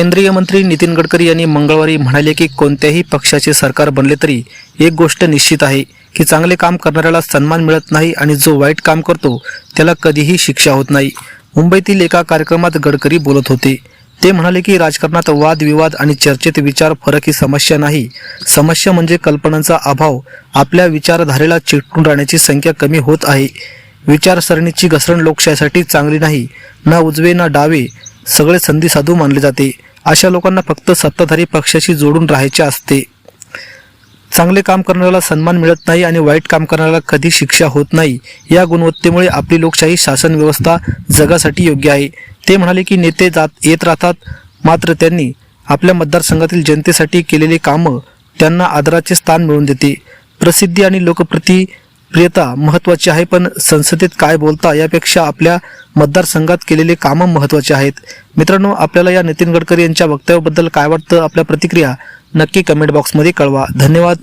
केंद्रीय मंत्री नितीन गडकरी यांनी मंगळवारी म्हणाले की कोणत्याही पक्षाचे सरकार बनले तरी एक गोष्ट निश्चित आहे की चांगले काम करणाऱ्याला सन्मान मिळत नाही आणि जो वाईट काम करतो त्याला कधीही शिक्षा होत नाही. मुंबईतील एका कार्यक्रमात गडकरी बोलत होते. ते म्हणाले की राजकारणात वादविवाद आणि चर्चेत विचार फरक ही समस्या नाही. समस्या म्हणजे कल्पनांचा अभाव. आपल्या विचारधारेला चिकटून राहण्याची संख्या कमी होत आहे. विचारसरणीची घसरण लोकशाहीसाठी चांगली नाही. ना उजवे ना डावे. सगळे संधी साधू मानले जाते. अशा लोकांना फक्त सत्ताधारी पक्षाशी जोडून राहायचे असते. चांगले काम करणाऱ्याला सन्मान मिळत नाही आणि वाईट काम करणाऱ्याला कधी शिक्षा होत नाही. या गुणवत्तेमुळे आपली लोकशाही शासन व्यवस्था जगासाठी योग्य आहे. ते म्हणाले की नेते जात येत राहतात मात्र त्यांनी आपल्या मतदारसंघातील जनतेसाठी केलेली कामं त्यांना आदराचे स्थान मिळवून देते. प्रसिद्धी आणि लोकप्रति प्रियता महत्वाची आहे पण संसदेत काय बोलता यापेक्षा आपल्या मतदारसंघात केलेले कामं महत्त्वाचे आहेत. मित्रांनो आपल्याला या नितीन गडकरी यांच्या वक्तव्याबद्दल काय वाटतं? आपल्या प्रतिक्रिया नक्की कमेंट बॉक्समध्ये कळवा. धन्यवाद.